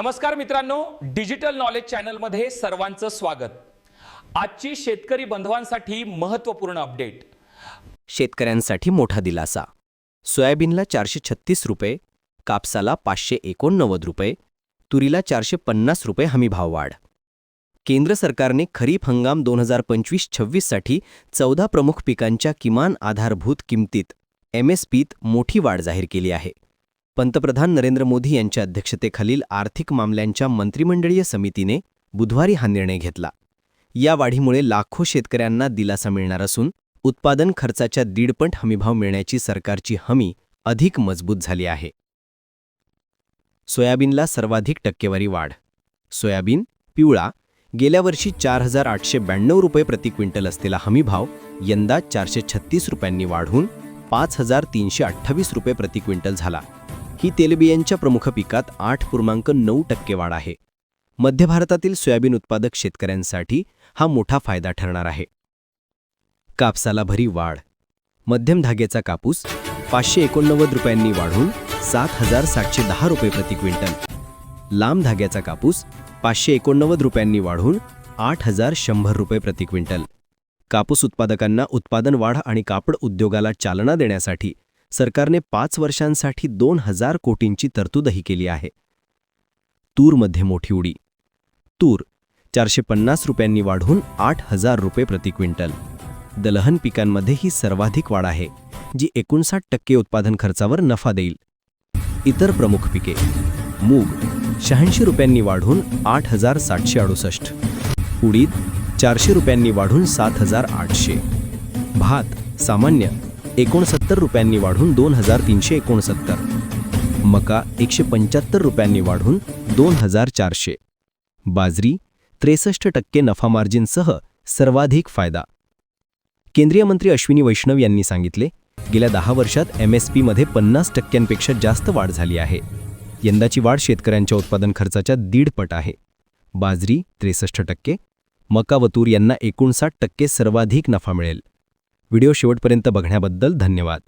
नमस्कार मित्रांनो digital knowledge चॅनलमध्ये सर्वांचं स्वागत. आजची शेतकरी बंधवांसाठी महत्त्वपूर्ण अपडेट. शेतकऱ्यांसाठी मोठा दिलासा. सोयाबीनला चारशे छत्तीस रुपये कापसाला पाचशे एकोणनव्वद रुपये तुरीला चारशे पन्नास रुपये हमीभाव वाढ. केंद्र सरकारने खरीप हंगाम दोन हजार पंचवीस छव्वीससाठी चौदा प्रमुख पिकांच्या किमान आधारभूत किमतीत पीत मोठी वाढ जाहीर केली आहे. पंतप्रधान नरेंद्र मोदी यांच्या अध्यक्षतेखालील आर्थिक मामल्यांच्या मंत्रिमंडळीय समितीने बुधवारी हा निर्णय घेतला. या वाढीमुळे लाखो शेतकऱ्यांना दिलासा मिळणार असून उत्पादन खर्चाच्या दीडपट हमीभाव मिळण्याची सरकारची हमी अधिक मजबूत झाली आहे. सोयाबीनला सर्वाधिक टक्केवारी वाढ. सोयाबीन पिवळा गेल्या वर्षी चार हजार आठशे ब्याण्णव रुपये प्रति क्विंटल असलेला हमीभाव यंदा चारशे छत्तीस रुपयांनी वाढून पाच हजार तीनशे अठ्ठावीस रुपये प्रति क्विंटल झाला. ही तेलबियांच्या प्रमुख पिकात आठ पूर्णांक नऊ टक्के वाढ आहे. मध्य भारतातील सोयाबीन उत्पादक शेतकऱ्यांसाठी हा मोठा फायदा ठरणार आहे. कापसाला भरी वाढ. मध्यम धाग्याचा कापूस पाचशे एकोणनव्वद रुपयांनी वाढून सात हजार सातशे दहा रुपये प्रति क्विंटल. लांब धाग्याचा कापूस पाचशे एकोणनव्वद रुपयांनी वाढून आठ हजार शंभर रुपये प्रति क्विंटल. कापूस उत्पादकांना उत्पादन वाढ आणि कापड उद्योगाला चालना देण्यासाठी सरकारने पाच वर्षांसाठी दोन हजार कोटींची तरतूदही केली आहे. तूरमध्ये मोठी उडी. तूर चारशे पन्नास रुपयांनी वाढून आठ हजार रुपये प्रति क्विंटल. दलहन पिकांमध्ये ही सर्वाधिक वाढ आहे जी एकोणसाठ टक्के उत्पादन खर्चावर नफा देईल. इतर प्रमुख पिके. मूग शहाऐंशी रुपयांनी वाढून आठ हजार सातशे अडुसष्ट. उडीद चारशे रुपयांनी वाढून सात हजार आठशे. भात सामान्य एकोणसत्तर रुपयांनी वाढून दोन हजार तीनशे एकोणसत्तर. मका एकशे पंच्याहत्तर रुपयांनी वाढून दोन हजार चारशे. बाजरी त्रेसष्ट टक्के नफा मार्जिनसह सर्वाधिक फायदा. केंद्रीय मंत्री अश्विनी वैष्णव यांनी सांगितले गेल्या दहा वर्षात एम एस पीमध्ये पन्नास टक्क्यांपेक्षा जास्त वाढ झाली आहे. यंदाची वाढ शेतकऱ्यांच्या उत्पादन खर्चाच्या दीडपट आहे. बाजरी त्रेसष्ट टक्के मका व तूर यांना एकोणसाठ टक्के सर्वाधिक नफा मिळेल. व्हिडिओ शेवटपर्यंत बघण्याबद्दल धन्यवाद.